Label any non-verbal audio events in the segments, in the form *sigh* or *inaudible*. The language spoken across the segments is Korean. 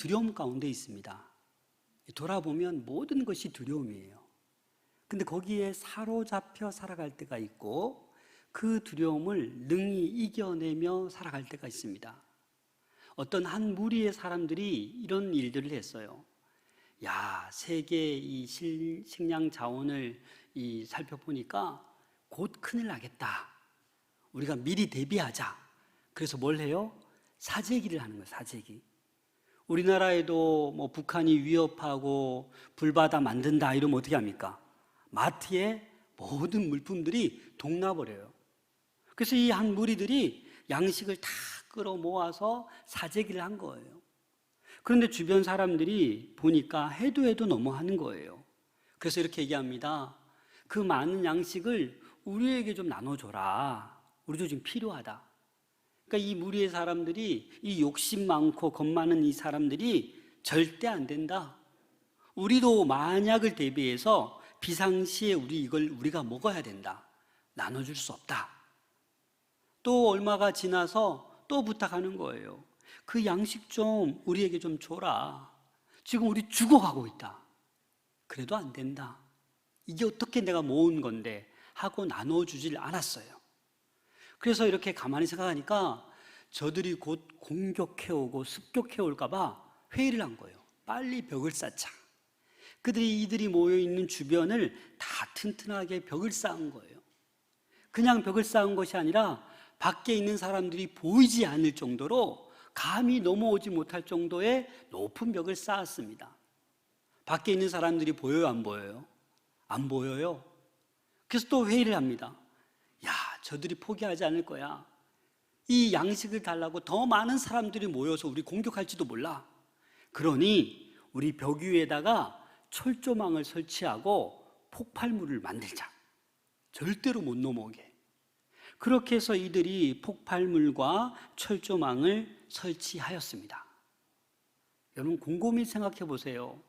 두려움 가운데 있습니다. 돌아보면 모든 것이 두려움이에요. 근데 거기에 사로잡혀 살아갈 때가 있고 그 두려움을 능히 이겨내며 살아갈 때가 있습니다. 어떤 한 무리의 사람들이 이런 일들을 했어요. 야, 세계 이 실- 식량 자원을 이 살펴보니까 곧 큰일 나겠다. 우리가 미리 대비하자. 그래서 뭘 해요? 사재기를 하는 거예요, 사재기. 우리나라에도 뭐 북한이 위협하고 불바다 만든다 이러면 어떻게 합니까? 마트에 모든 물품들이 동나버려요. 그래서 이 한 무리들이 양식을 다 끌어 모아서 사재기를 한 거예요. 그런데 주변 사람들이 보니까 해도 해도 너무 하는 거예요. 그래서 이렇게 얘기합니다. 그 많은 양식을 우리에게 좀 나눠줘라. 우리도 지금 필요하다. 그러니까 이 무리의 사람들이 이 욕심 많고 겁 많은 이 사람들이 절대 안 된다. 우리도 만약을 대비해서 비상시에 우리 이걸 우리가 먹어야 된다. 나눠줄 수 없다. 또 얼마가 지나서 또 부탁하는 거예요. 그 양식 좀 우리에게 좀 줘라. 지금 우리 죽어가고 있다. 그래도 안 된다. 이게 어떻게 내가 모은 건데 하고 나눠주질 않았어요. 그래서 이렇게 가만히 생각하니까 저들이 곧 공격해오고 습격해올까봐 회의를 한 거예요. 빨리 벽을 쌓자. 그들이 이들이 모여 있는 주변을 다 튼튼하게 벽을 쌓은 거예요. 그냥 벽을 쌓은 것이 아니라 밖에 있는 사람들이 보이지 않을 정도로 감히 넘어오지 못할 정도의 높은 벽을 쌓았습니다. 밖에 있는 사람들이 보여요, 안 보여요? 안 보여요. 그래서 또 회의를 합니다. 야, 저들이 포기하지 않을 거야. 이 양식을 달라고 더 많은 사람들이 모여서 우리 공격할지도 몰라. 그러니 우리 벽 위에다가 철조망을 설치하고 폭발물을 만들자. 절대로 못 넘어오게. 그렇게 해서 이들이 폭발물과 철조망을 설치하였습니다. 여러분 곰곰이 생각해 보세요.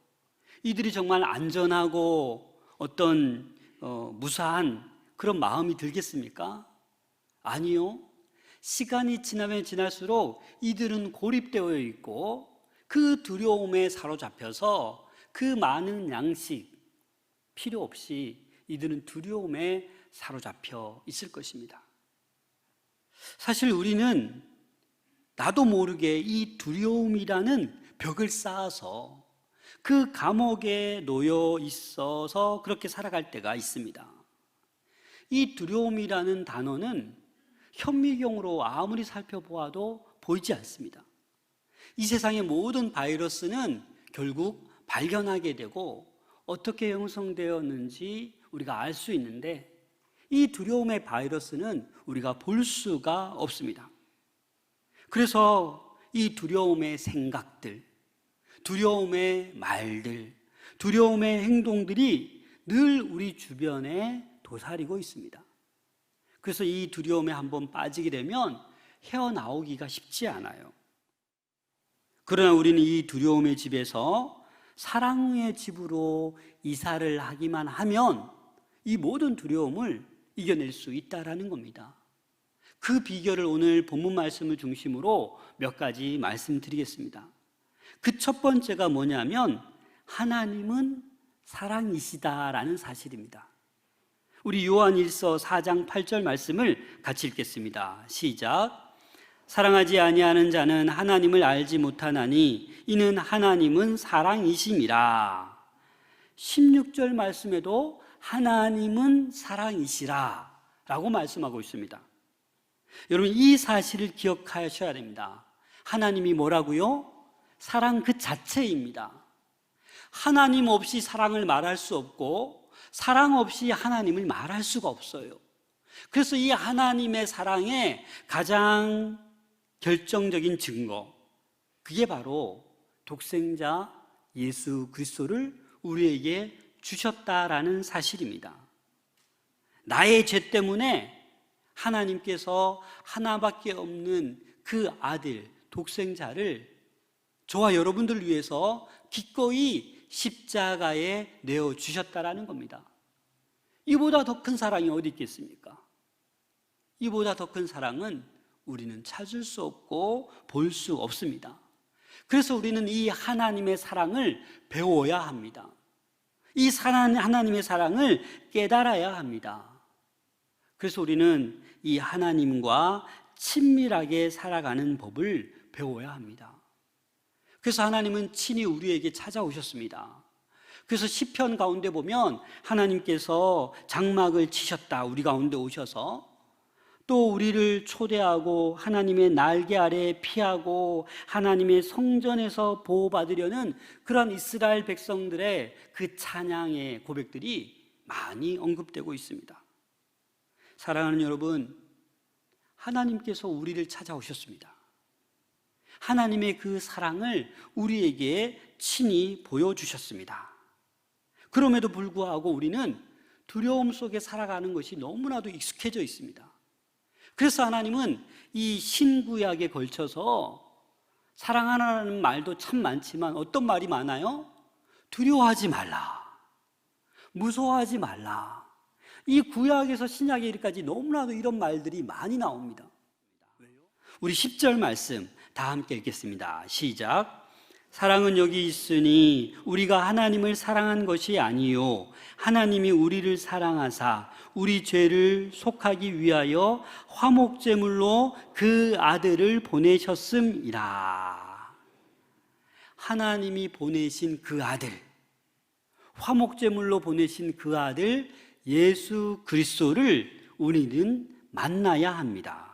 이들이 정말 안전하고 어떤 어, 무사한 그런 마음이 들겠습니까? 아니요. 시간이 지나면 지날수록 이들은 고립되어 있고 그 두려움에 사로잡혀서 그 많은 양식 필요 없이 이들은 두려움에 사로잡혀 있을 것입니다. 사실 우리는 나도 모르게 이 두려움이라는 벽을 쌓아서 그 감옥에 놓여 있어서 그렇게 살아갈 때가 있습니다. 이 두려움이라는 단어는 현미경으로 아무리 살펴보아도 보이지 않습니다. 이 세상의 모든 바이러스는 결국 발견하게 되고 어떻게 형성되었는지 우리가 알 수 있는데 이 두려움의 바이러스는 우리가 볼 수가 없습니다. 그래서 이 두려움의 생각들, 두려움의 말들, 두려움의 행동들이 늘 우리 주변에 도사리고 있습니다. 그래서 이 두려움에 한번 빠지게 되면 헤어나오기가 쉽지 않아요. 그러나 우리는 이 두려움의 집에서 사랑의 집으로 이사를 하기만 하면 이 모든 두려움을 이겨낼 수 있다라는 겁니다. 그 비결을 오늘 본문 말씀을 중심으로 몇 가지 말씀드리겠습니다. 그 첫 번째가 뭐냐면 하나님은 사랑이시다라는 사실입니다. 우리 요한 1서 4장 8절 말씀을 같이 읽겠습니다. 시작. 사랑하지 아니하는 자는 하나님을 알지 못하나니 이는 하나님은 사랑이심이라. 16절 말씀에도 하나님은 사랑이시라 라고 말씀하고 있습니다. 여러분 이 사실을 기억하셔야 됩니다. 하나님이 뭐라고요? 사랑 그 자체입니다. 하나님 없이 사랑을 말할 수 없고 사랑 없이 하나님을 말할 수가 없어요. 그래서 이 하나님의 사랑의 가장 결정적인 증거 그게 바로 독생자 예수 그리스도를 우리에게 주셨다라는 사실입니다. 나의 죄 때문에 하나님께서 하나밖에 없는 그 아들 독생자를 저와 여러분들 위해서 기꺼이 십자가에 내어 주셨다라는 겁니다. 이보다 더 큰 사랑이 어디 있겠습니까? 이보다 더 큰 사랑은 우리는 찾을 수 없고 볼 수 없습니다. 그래서 우리는 이 하나님의 사랑을 배워야 합니다. 이 하나님의 사랑을 깨달아야 합니다. 그래서 우리는 이 하나님과 친밀하게 살아가는 법을 배워야 합니다. 그래서 하나님은 친히 우리에게 찾아오셨습니다. 그래서 시편 가운데 보면 하나님께서 장막을 치셨다. 우리 가운데 오셔서 또 우리를 초대하고 하나님의 날개 아래 피하고 하나님의 성전에서 보호받으려는 그런 이스라엘 백성들의 그 찬양의 고백들이 많이 언급되고 있습니다. 사랑하는 여러분, 하나님께서 우리를 찾아오셨습니다. 하나님의 그 사랑을 우리에게 친히 보여주셨습니다. 그럼에도 불구하고 우리는 두려움 속에 살아가는 것이 너무나도 익숙해져 있습니다. 그래서 하나님은 이 신구약에 걸쳐서 사랑하라는 말도 참 많지만 어떤 말이 많아요? 두려워하지 말라. 무서워하지 말라. 이 구약에서 신약에 이르까지 너무나도 이런 말들이 많이 나옵니다. 우리 10절 말씀 다 함께 읽겠습니다. 시작. 사랑은 여기 있으니 우리가 하나님을 사랑한 것이 아니요 하나님이 우리를 사랑하사 우리 죄를 속하기 위하여 화목제물로 그 아들을 보내셨음이라. 하나님이 보내신 그 아들 화목제물로 보내신 그 아들 예수 그리스도를 우리는 만나야 합니다.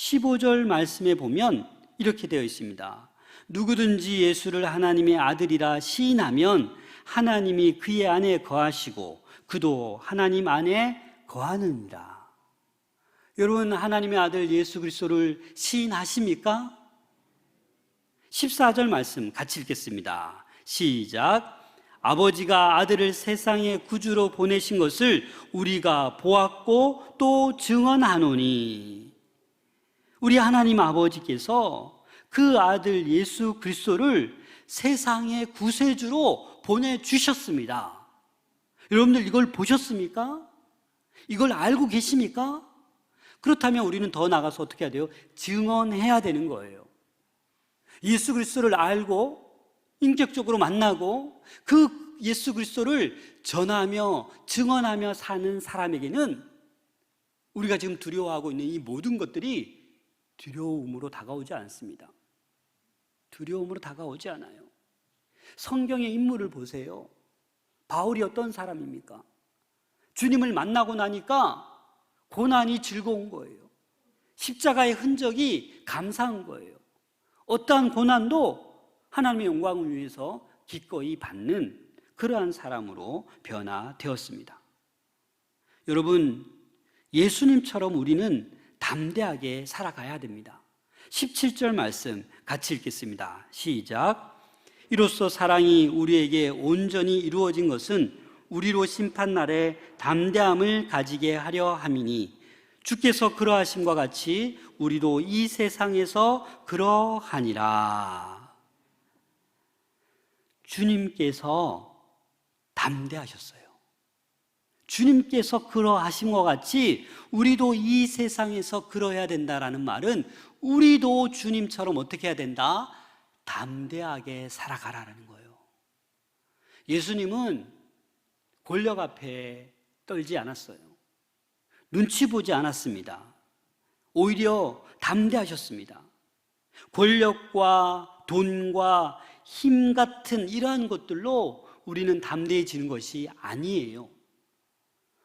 15절 말씀에 보면 이렇게 되어 있습니다. 누구든지 예수를 하나님의 아들이라 시인하면 하나님이 그의 안에 거하시고 그도 하나님 안에 거하느니라. 여러분 하나님의 아들 예수 그리스도를 시인하십니까? 14절 말씀 같이 읽겠습니다. 시작. 아버지가 아들을 세상의 구주로 보내신 것을 우리가 보았고 또 증언하노니 우리 하나님 아버지께서 그 아들 예수 그리스도를 세상의 구세주로 보내주셨습니다. 여러분들 이걸 보셨습니까? 이걸 알고 계십니까? 그렇다면 우리는 더 나가서 어떻게 해야 돼요? 증언해야 되는 거예요. 예수 그리스도를 알고 인격적으로 만나고 그 예수 그리스도를 전하며 증언하며 사는 사람에게는 우리가 지금 두려워하고 있는 이 모든 것들이 두려움으로 다가오지 않습니다. 두려움으로 다가오지 않아요. 성경의 인물을 보세요. 바울이 어떤 사람입니까? 주님을 만나고 나니까 고난이 즐거운 거예요. 십자가의 흔적이 감사한 거예요. 어떠한 고난도 하나님의 영광을 위해서 기꺼이 받는 그러한 사람으로 변화되었습니다. 여러분, 예수님처럼 우리는 담대하게 살아가야 됩니다. 17절 말씀 같이 읽겠습니다. 시작. 이로써 사랑이 우리에게 온전히 이루어진 것은 우리로 심판날에 담대함을 가지게 하려 함이니 주께서 그러하심과 같이 우리도 이 세상에서 그러하니라. 주님께서 담대하셨어요. 주님께서 그러하심과 같이 우리도 이 세상에서 그러해야 된다라는 말은 우리도 주님처럼 어떻게 해야 된다? 담대하게 살아가라는 거예요. 예수님은 권력 앞에 떨지 않았어요. 눈치 보지 않았습니다. 오히려 담대하셨습니다. 권력과 돈과 힘 같은 이러한 것들로 우리는 담대해지는 것이 아니에요.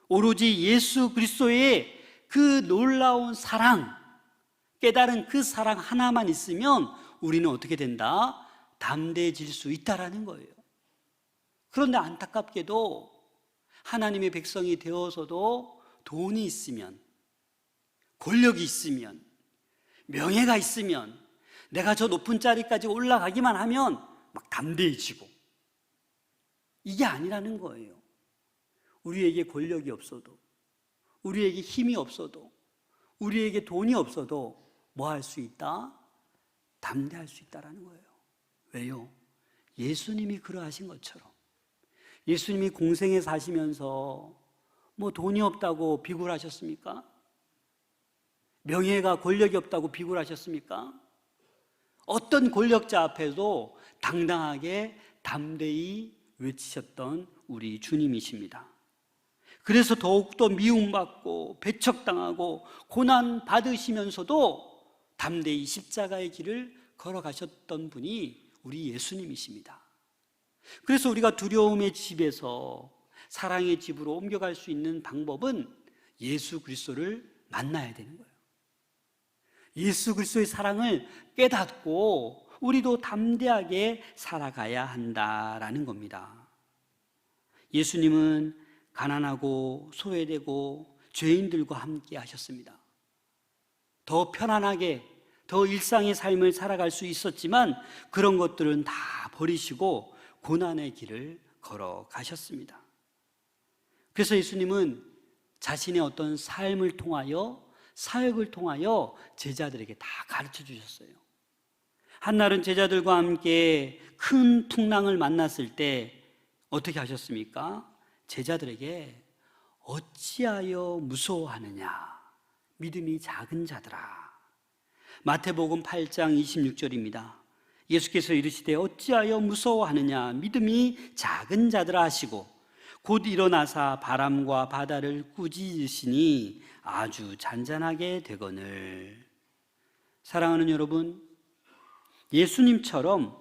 오로지 예수 그리스도의 그 놀라운 사랑, 깨달은 그 사랑 하나만 있으면 우리는 어떻게 된다? 담대해질 수 있다라는 거예요. 그런데 안타깝게도 하나님의 백성이 되어서도 돈이 있으면, 권력이 있으면, 명예가 있으면, 내가 저 높은 자리까지 올라가기만 하면 막 담대해지고, 이게 아니라는 거예요. 우리에게 권력이 없어도, 우리에게 힘이 없어도, 우리에게 돈이 없어도 뭐 할 수 있다? 담대할 수 있다라는 거예요. 왜요? 예수님이 그러하신 것처럼. 예수님이 공생에 사시면서 뭐 돈이 없다고 비굴하셨습니까? 명예가 권력이 없다고 비굴하셨습니까? 어떤 권력자 앞에도 당당하게 담대히 외치셨던 우리 주님이십니다. 그래서 더욱더 미움받고 배척당하고 고난 받으시면서도 담대히 십자가의 길을 걸어가셨던 분이 우리 예수님이십니다. 그래서 우리가 두려움의 집에서 사랑의 집으로 옮겨갈 수 있는 방법은 예수 그리스도를 만나야 되는 거예요. 예수 그리스도의 사랑을 깨닫고 우리도 담대하게 살아가야 한다라는 겁니다. 예수님은 가난하고 소외되고 죄인들과 함께 하셨습니다. 더 편안하게 더 일상의 삶을 살아갈 수 있었지만 그런 것들은 다 버리시고 고난의 길을 걸어 가셨습니다. 그래서 예수님은 자신의 어떤 삶을 통하여 사역을 통하여 제자들에게 다 가르쳐 주셨어요. 한날은 제자들과 함께 큰 풍랑을 만났을 때 어떻게 하셨습니까? 제자들에게 어찌하여 무서워하느냐? 믿음이 작은 자들아. 마태복음 8장 26절입니다. 예수께서 이르시되 어찌하여 무서워하느냐? 믿음이 작은 자들아 하시고 곧 일어나사 바람과 바다를 꾸짖으시니 아주 잔잔하게 되거늘. 사랑하는 여러분, 예수님처럼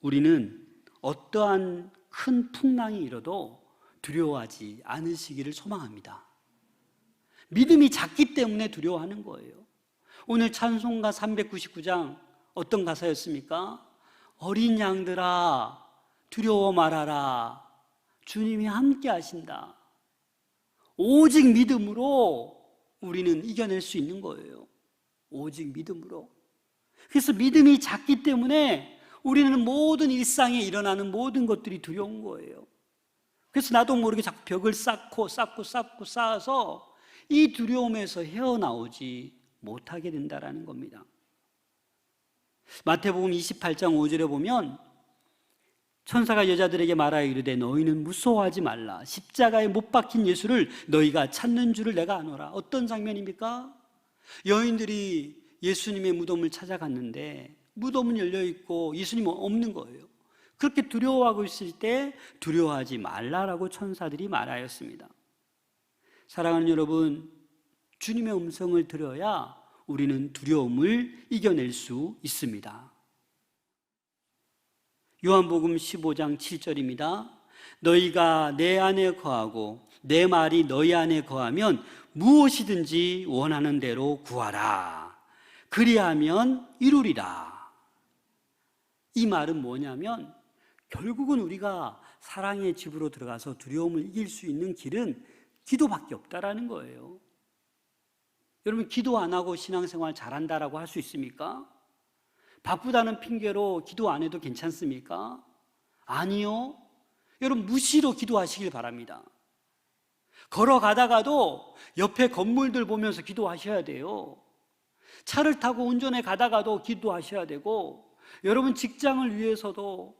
우리는 어떠한 큰 풍랑이 일어도 두려워하지 않으시기를 소망합니다. 믿음이 작기 때문에 두려워하는 거예요. 오늘 찬송가 399장 어떤 가사였습니까? 어린 양들아 두려워 말아라. 주님이 함께 하신다. 오직 믿음으로 우리는 이겨낼 수 있는 거예요. 오직 믿음으로. 그래서 믿음이 작기 때문에 우리는 모든 일상에 일어나는 모든 것들이 두려운 거예요. 그래서 나도 모르게 자꾸 벽을 쌓고 쌓고 쌓고 쌓아서 이 두려움에서 헤어나오지 못하게 된다라는 겁니다. 마태복음 28장 5절에 보면 천사가 여자들에게 말하여 이르되 너희는 무서워하지 말라 십자가에 못 박힌 예수를 너희가 찾는 줄을 내가 아노라 어떤 장면입니까? 여인들이 예수님의 무덤을 찾아갔는데 무덤은 열려 있고 예수님은 없는 거예요. 그렇게 두려워하고 있을 때 두려워하지 말라라고 천사들이 말하였습니다. 사랑하는 여러분, 주님의 음성을 들어야 우리는 두려움을 이겨낼 수 있습니다. 요한복음 15장 7절입니다. 너희가 내 안에 거하고 내 말이 너희 안에 거하면 무엇이든지 원하는 대로 구하라. 그리하면 이루리라. 이 말은 뭐냐면 결국은 우리가 사랑의 집으로 들어가서 두려움을 이길 수 있는 길은 기도밖에 없다라는 거예요. 여러분 기도 안 하고 신앙생활 잘한다라고 할 수 있습니까? 바쁘다는 핑계로 기도 안 해도 괜찮습니까? 아니요. 여러분 무시로 기도하시길 바랍니다. 걸어가다가도 옆에 건물들 보면서 기도하셔야 돼요. 차를 타고 운전해 가다가도 기도하셔야 되고 여러분 직장을 위해서도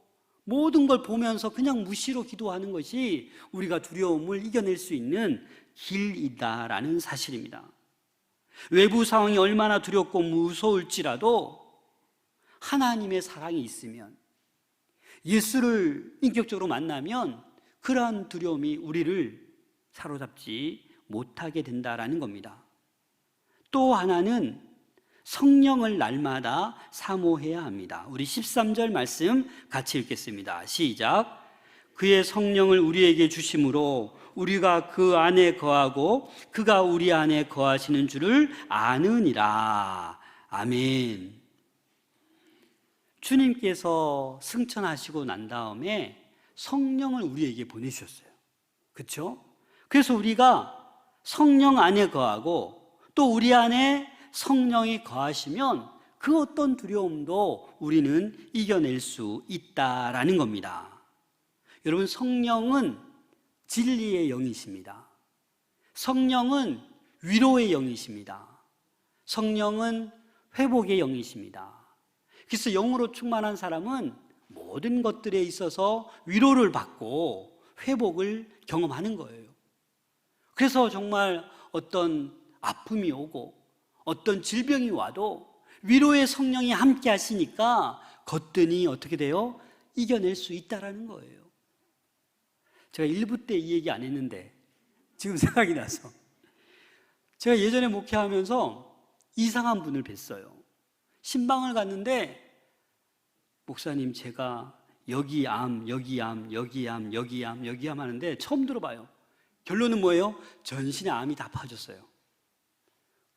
모든 걸 보면서 그냥 무시로 기도하는 것이 우리가 두려움을 이겨낼 수 있는 길이다라는 사실입니다. 외부 상황이 얼마나 두렵고 무서울지라도 하나님의 사랑이 있으면 예수를 인격적으로 만나면 그러한 두려움이 우리를 사로잡지 못하게 된다라는 겁니다. 또 하나는 성령을 날마다 사모해야 합니다. 우리 13절 말씀 같이 읽겠습니다. 시작. 그의 성령을 우리에게 주심으로 우리가 그 안에 거하고 그가 우리 안에 거하시는 줄을 아느니라. 아멘. 주님께서 승천하시고 난 다음에 성령을 우리에게 보내주셨어요. 그렇죠? 그래서 우리가 성령 안에 거하고 또 우리 안에 성령이 거하시면 그 어떤 두려움도 우리는 이겨낼 수 있다라는 겁니다. 여러분, 성령은 진리의 영이십니다. 성령은 위로의 영이십니다. 성령은 회복의 영이십니다. 그래서 영으로 충만한 사람은 모든 것들에 있어서 위로를 받고 회복을 경험하는 거예요. 그래서 정말 어떤 아픔이 오고 어떤 질병이 와도 위로의 성령이 함께 하시니까 거뜬히 어떻게 돼요? 이겨낼 수 있다라는 거예요. 제가 일부 때 이 얘기 안 했는데 지금 *laughs* 생각이 나서 제가 예전에 목회하면서 이상한 분을 뵀어요. 신방을 갔는데 목사님 제가 여기 암, 여기 암, 여기 암, 여기 암, 여기 암 하는데 처음 들어봐요. 결론은 뭐예요? 전신에 암이 다 파졌어요.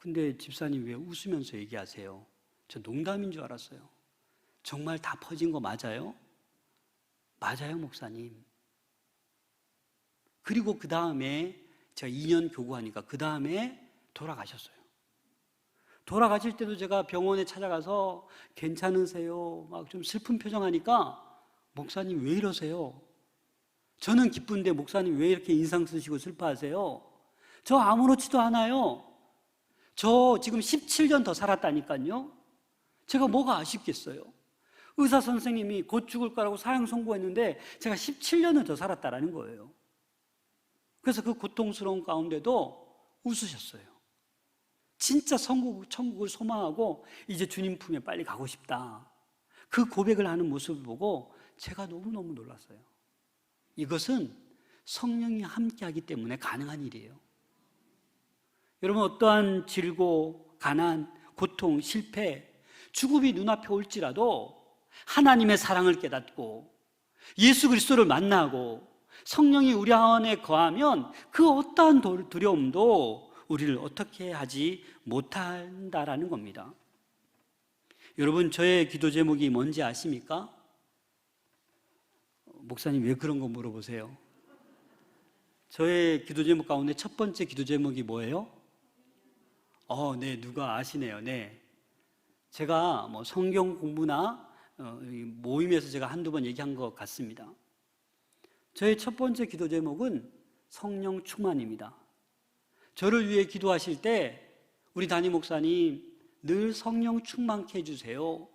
근데 집사님 왜 웃으면서 얘기하세요? 저 농담인 줄 알았어요. 정말 다 퍼진 거 맞아요? 맞아요, 목사님. 그리고 그 다음에 제가 2년 교구하니까 그 다음에 돌아가셨어요. 돌아가실 때도 제가 병원에 찾아가서 괜찮으세요? 막 좀 슬픈 표정 하니까 목사님 왜 이러세요? 저는 기쁜데 목사님 왜 이렇게 인상 쓰시고 슬퍼하세요? 저 아무렇지도 않아요. 저 지금 17년 더 살았다니까요. 제가 뭐가 아쉽겠어요? 의사 선생님이 곧 죽을 거라고 사형 선고했는데 제가 17년을 더 살았다라는 거예요. 그래서 그 고통스러운 가운데도 웃으셨어요. 진짜 천국, 천국을 소망하고 이제 주님 품에 빨리 가고 싶다. 그 고백을 하는 모습을 보고 제가 너무너무 놀랐어요. 이것은 성령이 함께하기 때문에 가능한 일이에요. 여러분 어떠한 질고, 가난, 고통, 실패, 죽음이 눈앞에 올지라도 하나님의 사랑을 깨닫고 예수 그리스도를 만나고 성령이 우리 안에 거하면 그 어떠한 두려움도 우리를 어떻게 하지 못한다라는 겁니다. 여러분 저의 기도 제목이 뭔지 아십니까? 목사님 왜 그런 거 물어보세요? 저의 기도 제목 가운데 첫 번째 기도 제목이 뭐예요? 어, 네, 누가 아시네요. 네. 제가 뭐 성경 공부나 어, 모임에서 제가 한두 번 얘기한 것 같습니다. 저의 첫 번째 기도 제목은 성령 충만입니다. 저를 위해 기도하실 때 우리 담임 목사님 늘 성령 충만케 해주세요.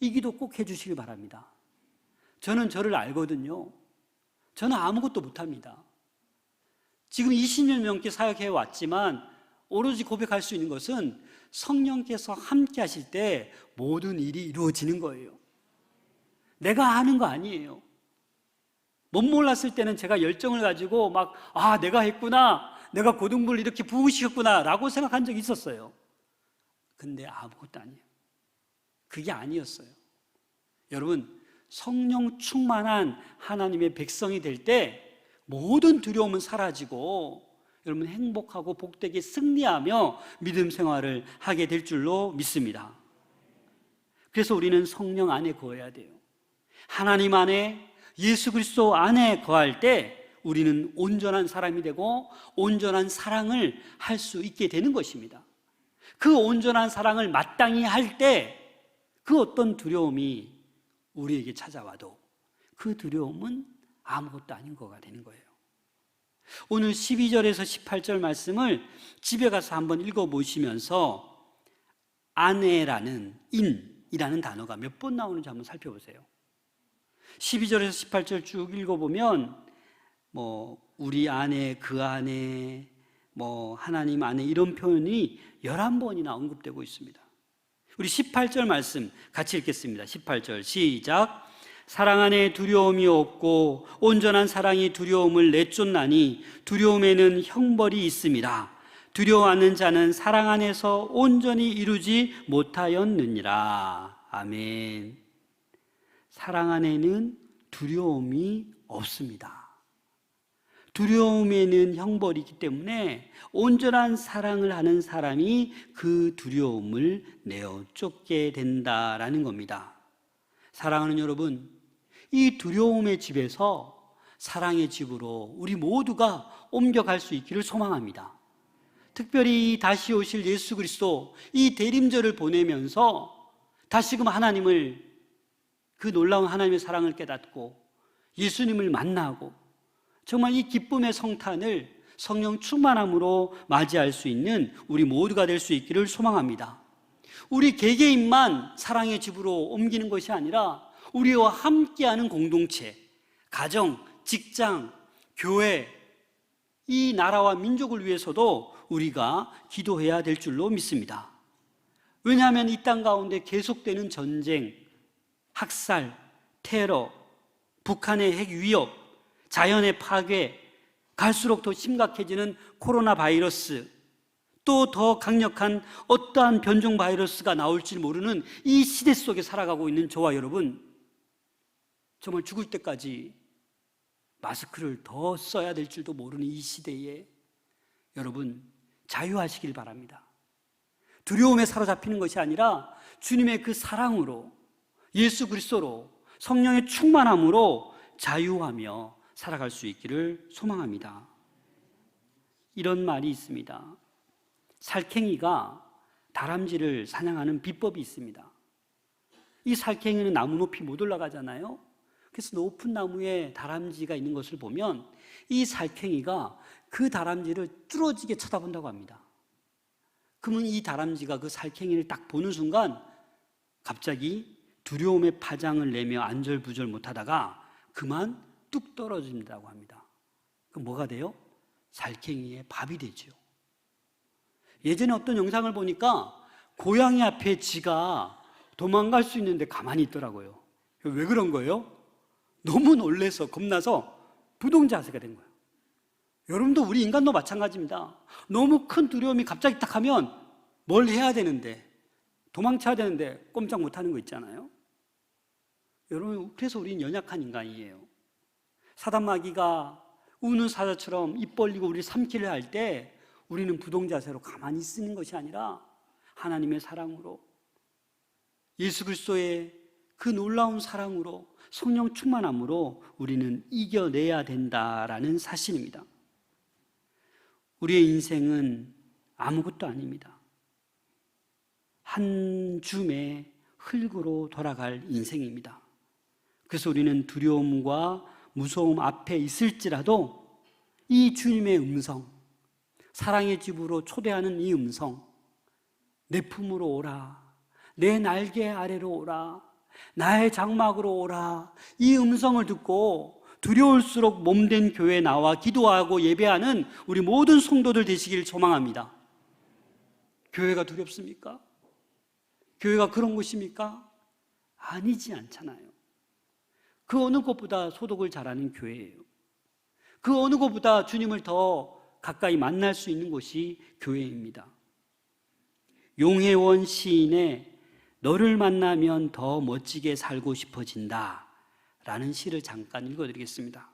이 기도 꼭 해주시길 바랍니다. 저는 저를 알거든요. 저는 아무것도 못합니다. 지금 20년 넘게 사역해 왔지만 오로지 고백할 수 있는 것은 성령께서 함께 하실 때 모든 일이 이루어지는 거예요. 내가 하는 거 아니에요. 못 몰랐을 때는 제가 열정을 가지고 막, 아, 내가 했구나. 내가 고등부를 이렇게 부으시겠구나. 라고 생각한 적이 있었어요. 근데 아무것도 아니에요. 그게 아니었어요. 여러분, 성령 충만한 하나님의 백성이 될 때 모든 두려움은 사라지고 여러분 행복하고 복되게 승리하며 믿음 생활을 하게 될 줄로 믿습니다. 그래서 우리는 성령 안에 거해야 돼요. 하나님 안에 예수 그리스도 안에 거할 때 우리는 온전한 사람이 되고 온전한 사랑을 할 수 있게 되는 것입니다. 그 온전한 사랑을 마땅히 할 때 그 어떤 두려움이 우리에게 찾아와도 그 두려움은 아무것도 아닌 거가 되는 거예요. 오늘 12절에서 18절 말씀을 집에 가서 한번 읽어 보시면서 아내라는 인이라는 단어가 몇 번 나오는지 한번 살펴보세요. 12절에서 18절 쭉 읽어보면 뭐 우리 안에 그 안에 뭐 하나님 안에 이런 표현이 11번이나 언급되고 있습니다. 우리 18절 말씀 같이 읽겠습니다. 18절 시작. 사랑 안에 두려움이 없고 온전한 사랑이 두려움을 내쫓나니 두려움에는 형벌이 있습니다. 두려워하는 자는 사랑 안에서 온전히 이루지 못하였느니라. 아멘. 사랑 안에는 두려움이 없습니다. 두려움에는 형벌이 있기 때문에 온전한 사랑을 하는 사람이 그 두려움을 내어 쫓게 된다라는 겁니다. 사랑하는 여러분, 이 두려움의 집에서 사랑의 집으로 우리 모두가 옮겨갈 수 있기를 소망합니다. 특별히 다시 오실 예수 그리스도 이 대림절을 보내면서 다시금 하나님을 그 놀라운 하나님의 사랑을 깨닫고 예수님을 만나고 정말 이 기쁨의 성탄을 성령 충만함으로 맞이할 수 있는 우리 모두가 될 수 있기를 소망합니다. 우리 개개인만 사랑의 집으로 옮기는 것이 아니라 우리와 함께하는 공동체, 가정, 직장, 교회, 이 나라와 민족을 위해서도 우리가 기도해야 될 줄로 믿습니다. 왜냐하면 이 땅 가운데 계속되는 전쟁, 학살, 테러, 북한의 핵 위협, 자연의 파괴, 갈수록 더 심각해지는 코로나 바이러스, 또 더 강력한 어떠한 변종 바이러스가 나올지 모르는 이 시대 속에 살아가고 있는 저와 여러분, 정말 죽을 때까지 마스크를 더 써야 될 줄도 모르는 이 시대에 여러분 자유하시길 바랍니다. 두려움에 사로잡히는 것이 아니라 주님의 그 사랑으로 예수 그리스도로 성령의 충만함으로 자유하며 살아갈 수 있기를 소망합니다. 이런 말이 있습니다. 살쾡이가 다람쥐를 사냥하는 비법이 있습니다. 이 살쾡이는 나무 높이 못 올라가잖아요. 그래서 높은 나무에 다람쥐가 있는 것을 보면 이 살쾡이가 그 다람쥐를 뚫어지게 쳐다본다고 합니다. 그러면 이 다람쥐가 그 살쾡이를 딱 보는 순간 갑자기 두려움의 파장을 내며 안절부절 못하다가 그만 뚝 떨어진다고 합니다. 그럼 뭐가 돼요? 살쾡이의 밥이 되죠. 예전에 어떤 영상을 보니까 고양이 앞에 쥐가 도망갈 수 있는데 가만히 있더라고요. 왜 그런 거예요? 너무 놀래서 겁나서 부동 자세가 된 거예요. 여러분도 우리 인간도 마찬가지입니다. 너무 큰 두려움이 갑자기 딱 하면 뭘 해야 되는데 도망쳐야 되는데 꼼짝 못 하는 거 있잖아요. 여러분, 그래서 우리는 연약한 인간이에요. 사단마귀가 우는 사자처럼 입 벌리고 우리를 삼키려 할 때 우리는 부동자세로 가만히 있는 것이 아니라 하나님의 사랑으로 예수 그리스도의 그 놀라운 사랑으로 성령 충만함으로 우리는 이겨내야 된다라는 사실입니다. 우리의 인생은 아무것도 아닙니다. 한 줌의 흙으로 돌아갈 인생입니다. 그래서 우리는 두려움과 무서움 앞에 있을지라도 이 주님의 음성, 사랑의 집으로 초대하는 이 음성, 내 품으로 오라, 내 날개 아래로 오라, 나의 장막으로 오라, 이 음성을 듣고 두려울수록 몸된 교회에 나와 기도하고 예배하는 우리 모든 성도들 되시기를 소망합니다. 교회가 두렵습니까? 교회가 그런 곳입니까? 아니지 않잖아요. 그 어느 것보다 소독을 잘하는 교회예요. 그 어느 것보다 주님을 더 가까이 만날 수 있는 곳이 교회입니다. 용혜원 시인의 너를 만나면 더 멋지게 살고 싶어진다 라는 시를 잠깐 읽어드리겠습니다.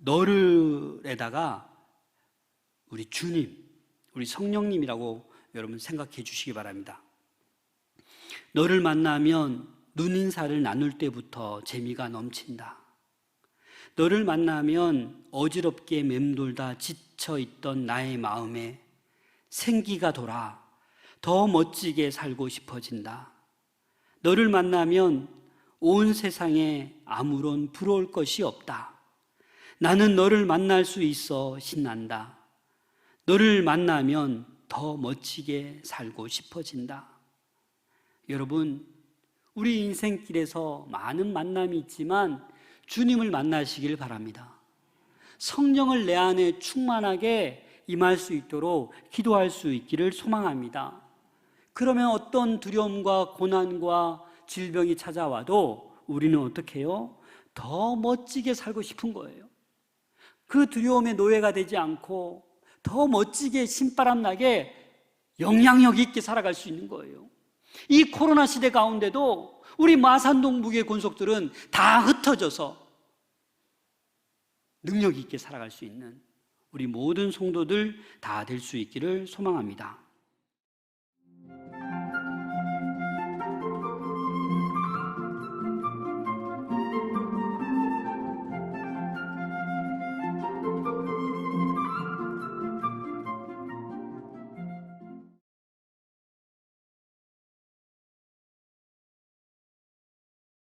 너를에다가 우리 주님, 우리 성령님이라고 여러분 생각해 주시기 바랍니다. 너를 만나면 눈인사를 나눌 때부터 재미가 넘친다. 너를 만나면 어지럽게 맴돌다 지쳐 있던 나의 마음에 생기가 돌아 더 멋지게 살고 싶어진다. 너를 만나면 온 세상에 아무런 부러울 것이 없다. 나는 너를 만날 수 있어 신난다. 너를 만나면 더 멋지게 살고 싶어진다. 여러분, 우리 인생길에서 많은 만남이 있지만 주님을 만나시길 바랍니다. 성령을 내 안에 충만하게 임할 수 있도록 기도할 수 있기를 소망합니다. 그러면 어떤 두려움과 고난과 질병이 찾아와도 우리는 어떻게 해요? 더 멋지게 살고 싶은 거예요. 그 두려움의 노예가 되지 않고 더 멋지게 신바람 나게 영향력 있게 살아갈 수 있는 거예요. 이 코로나 시대 가운데도 우리 마산동 무교의 권속들은 다 흩어져서 능력 있게 살아갈 수 있는 우리 모든 성도들 다 될 수 있기를 소망합니다.